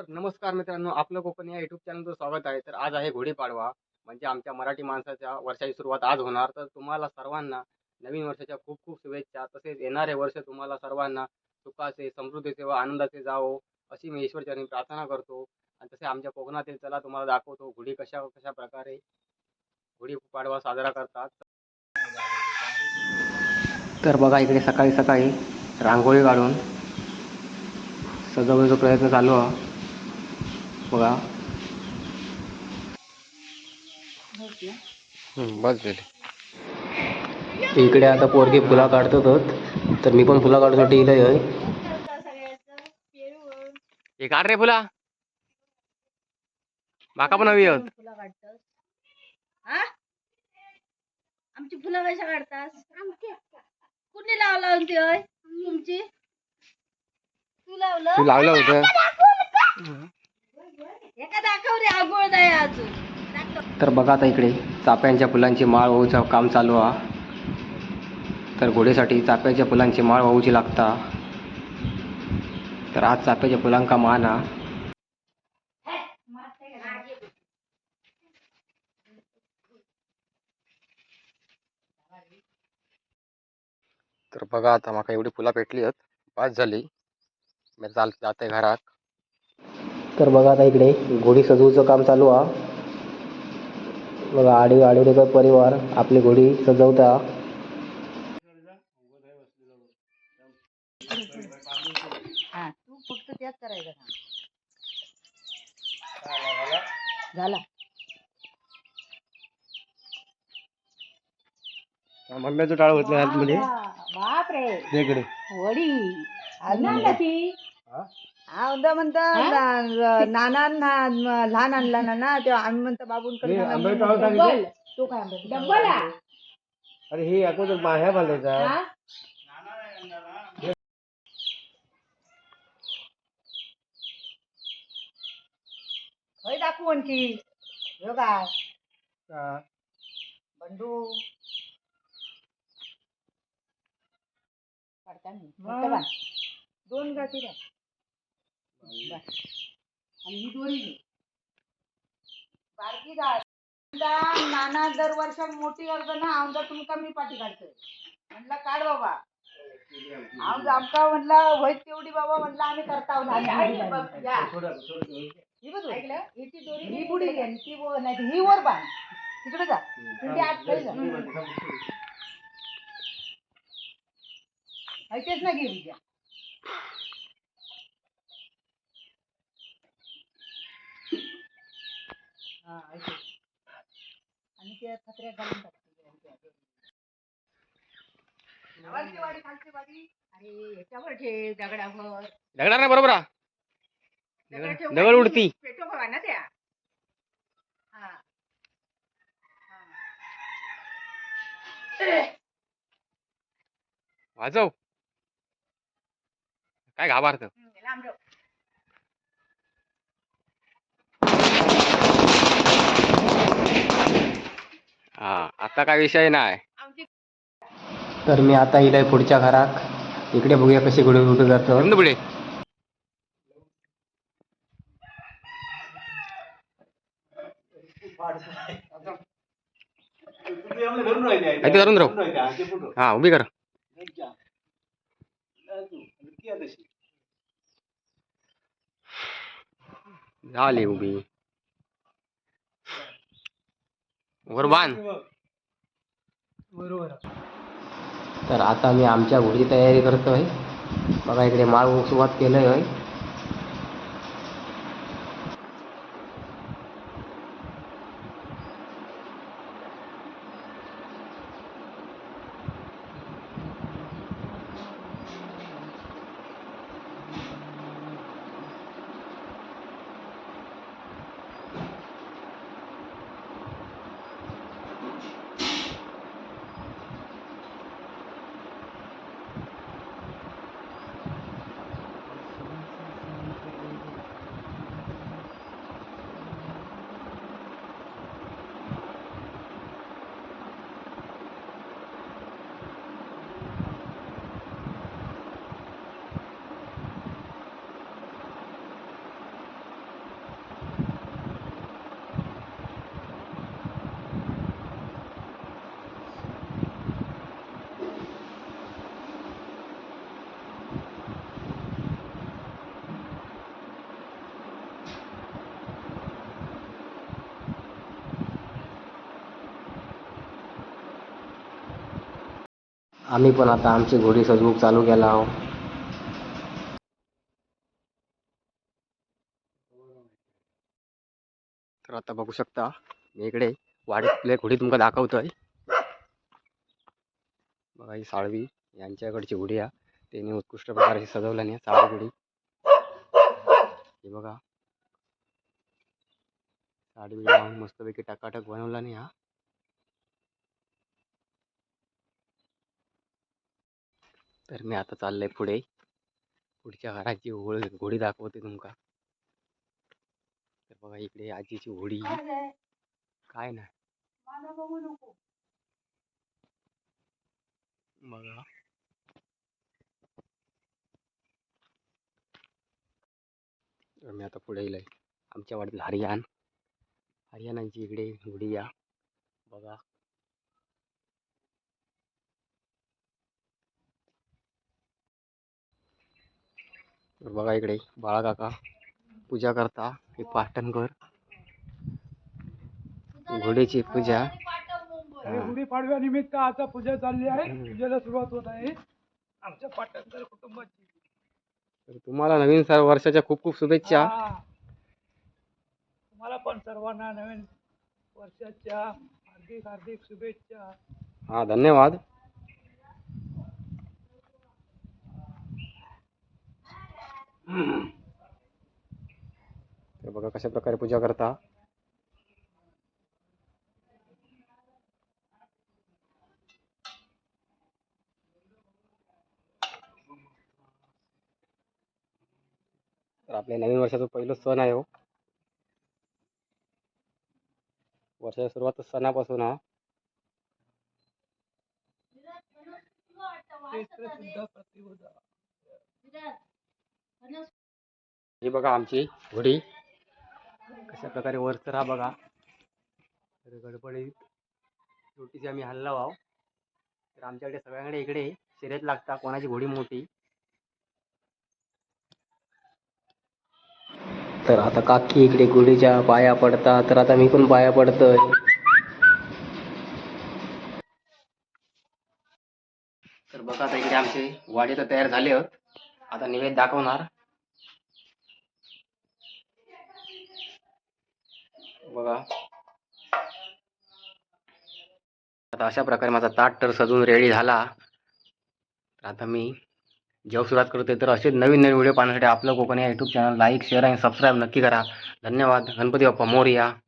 तर नमस्कार मित्रांनो आपलं कोकण या युट्यूब चॅनलचं स्वागत आहे. तर आज आहे गुढीपाडवा म्हणजे आमच्या मराठी माणसाच्या वर्षाची सुरुवात आज होणार. तर तुम्हाला सर्वांना नवीन वर्षाच्या खूप खूप शुभेच्छा. तसेच येणारे वर्ष तुम्हाला सर्वांना सुखाचे समृद्धीचे व आनंदाचे जावो अशी मी ईश्वरचरणी प्रार्थना करतो. आणि तसे आमच्या कोकणातील चला तुम्हाला दाखवतो गुढी कशा कशा प्रकारे गुढीपाडवा साजरा करतात. तर बघा इकडे सकाळी सकाळी रांगोळी काढून सजवण्याचा प्रयत्न चालू आहे. बघा. इकडे आता पोरगे फुला काढतात तर मी पण फुला काढण्यासाठी इलंय आहे हे काढ रे फुला. माका पण हवी आहेत. फुलं काढतात हा आमची फुलं कशा काढतास कुणी लावला होती होय तुमची? तू लावलं? तू लावलं होतं एका दाखव रे आगोळ नाही अजून दाखव. तर बघा आता इकडे चाफ्यांच्या फुलांची माळ वाहूचं काम चालू हा. तर घोडेसाठी चाफ्याच्या फुलांची माळ वाहूची लागता. तर आज चाफ्याच्या फुलांका मान हा. तर बघा आता माका एवढी फुला पेटली आहेत पाच झाली. मी चाल जाते घरात. तर बघा आता इकडे. घोडी सजवूचं काम चालू आहे बघा आडी आडिवडेकर परिवार आपली घोडी सजवता. हा तू फक्त त्याच करायचं काम. झाला. मम्मीचं टाळ होत नाही आतमध्ये. बाप रे इकडे वडी अजून ती. हा? हा उद्या म्हणता नाना लहान आणला ना ना तेव्हा आम्ही म्हणतो बाबूंकडे हे आंबे. तो काय आंबे? अरे हे अगोदर माह्या बांधायचा हा? होय ह्यो काय हा. बंडू? दोन गाठी आणि ही दोरी घे. बारकी डाळ आमचा नाना दर वर्षाक मोठी करतो ना आमचा तुमका मी पाठी काढतोय म्हणला काढ बाबा. आमचा आमका म्हणला होय तेवढी बाबा म्हणला आम्ही करता ही बघ ऐकलं? हिची दोरी ही बुडी घे. आणि ती वर नाही तर ही वर बांध. तिकडे जा. तिथे आत खाली जा. ऐकेच ना घे विद्या हा ऐके आणि त्या घालून टाकते अरे याच्यावर ठेव दगडावर. दगडार नाही बरोबर हा? दगड ठेव दगड उडती. पेटो बघा ना त्या. हा. वाजव. काय घाबारत? लांब ठेव. हा आता काय विषय नाही. तर मी आता इलाय पुढच्या घरात. इकडे बघूया कशी गुढी उठू जातो. पुढे. धरून राहू. हा उभी कर. झाली उभी. वर बांध. तर आता मी आमच्या घोडीची तयारी करतोय. बघा इकडे माळ सुरुवात केलंय होय. आम्ही पण आता आमची घोडी सजवूक चालू केला आहोत. तर आता बघू शकता मी इकडे वाडीतले घोडी तुमका दाखवतोय. बघा ही साळवी यांच्याकडची घोडी हा त्यांनी उत्कृष्ट प्रकारे सजवल्याने नाही साळवी घोडी. हे बघा. साडी लावून मस्तपैकी टकाटक बनवला नाही हा तर मी आता चाललंय पुढे. पुढच्या घराची होळी घोडी दाखवते तुमका. तर बघा इकडे आजीची होडी काय ना. बघा. तर मी आता पुढे येईल आमच्या वाडीतील हरियाण. हरियाणाची इकडे घोडी या. बघा. बघा इकडे बाळा काका पूजा करता. हे पाटणकर घोडीची पूजा. हे हा. गुढीपाडव्यानिमित्त आता पूजा चालली आहे. पूजेला सुरुवात होत आहे. आमच्या पाटणकर कुटुंबाची. तर तुम्हाला नवीन सर वर्षाच्या खूप खूप शुभेच्छा. तुम्हाला पण सर्वांना नवीन वर्षाच्या हार्दिक हार्दिक शुभेच्छा. हा धन्यवाद. तर बघा कशा प्रकारे पूजा करता आपल्या नवीन वर्षाचा पहिलं सण हो सणापासून हा चैत्र शुद्ध प्रतिपदा. हे बघा आमची घोडी. कशा प्रकारे वरच राहा बघा. तर गडबडीत छोटीशी आम्ही हल्ला वाव तर आमच्याकडे सगळ्यांकडे इकडे शर्यत लागता कोणाची घोडी मोठी. तर आता काकी इकडे घोडीच्या पाया पडता तर आता मी पण पाया पडतोय. तर बघा आता इकडे आमचे वाडे तर तयार झाले आहेत. आता निवेद दाखवणार. बघा. आता अशा प्रकारे माझा ताट तर सजून रेडी झाला. तर आता मी जेव्हा सुरुवात करतोय तर असेच नवीन नवीन व्हिडिओ पाहण्यासाठी आपलं कोकण या यूट्यूब चॅनल लाईक शेअर आणि सबस्क्राईब नक्की करा. धन्यवाद. गणपती बाप्पा मोरिया.